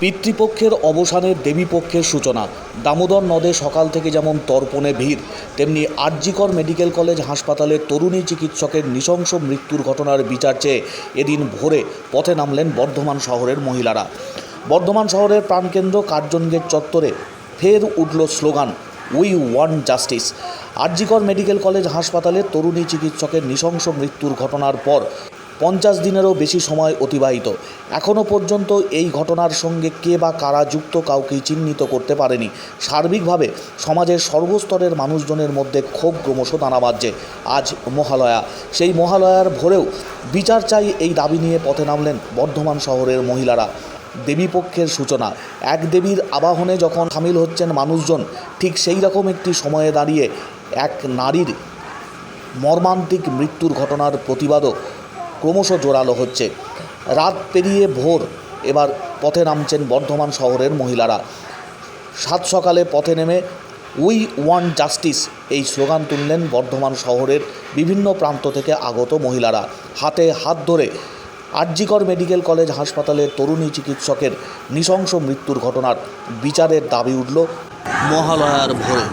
পিতৃপক্ষের অবসানের দেবীপক্ষের সূচনা। দামোদর নদে সকাল থেকে যেমন তর্পণে ভিড়, তেমনি আরজিকর মেডিকেল কলেজ হাসপাতালে তরুণী চিকিৎসকের নৃশংস মৃত্যুর ঘটনার বিচার চেয়ে এদিন ভোরে পথে নামলেন বর্ধমান শহরের মহিলারা। বর্ধমান শহরের প্রাণকেন্দ্র কার্জন গেট চত্বরে ফের উঠল slogan we want justice RG Kar medical college হাসপাতালে তরুণী চিকিৎসকের নৃশংস মৃত্যুর ঘটনার পর পঞ্চাশ দিনেরও বেশি সময় অতিবাহিত। এখনও পর্যন্ত এই ঘটনার সঙ্গে কে বা কারা যুক্ত কাউকেই চিহ্নিত করতে পারেনি। সার্বিকভাবে সমাজের সর্বস্তরের মানুষজনের মধ্যে ক্ষোভ ক্রমশ দানা বাজছে। আজ মহালয়া। সেই মহালয়ার ভোরেও বিচার চাই এই দাবি নিয়ে পথে নামলেন বর্ধমান শহরের মহিলারা। দেবীপক্ষের সূচনা। এক দেবীর আবাহনে যখন সামিল হচ্ছেন মানুষজন, ঠিক সেই রকম একটি সময়ে দাঁড়িয়ে এক নারীর মর্মান্তিক মৃত্যুর ঘটনার প্রতিবাদও ক্রমশ জোরালো হচ্ছে। রাত পেরিয়ে ভোর এবার পথে নামছেন বর্ধমান শহরের মহিলারা। সাত সকালে পথে নেমে উই ওয়ান জাস্টিস এই স্লোগান তুললেন বর্ধমান শহরের বিভিন্ন প্রান্ত থেকে আগত মহিলারা। হাতে হাত ধরে আরজিকর মেডিকেল কলেজ হাসপাতালে তরুণী চিকিৎসকের নৃশংস মৃত্যুর ঘটনার বিচারের দাবি উঠল মহালয়ার ভোরে।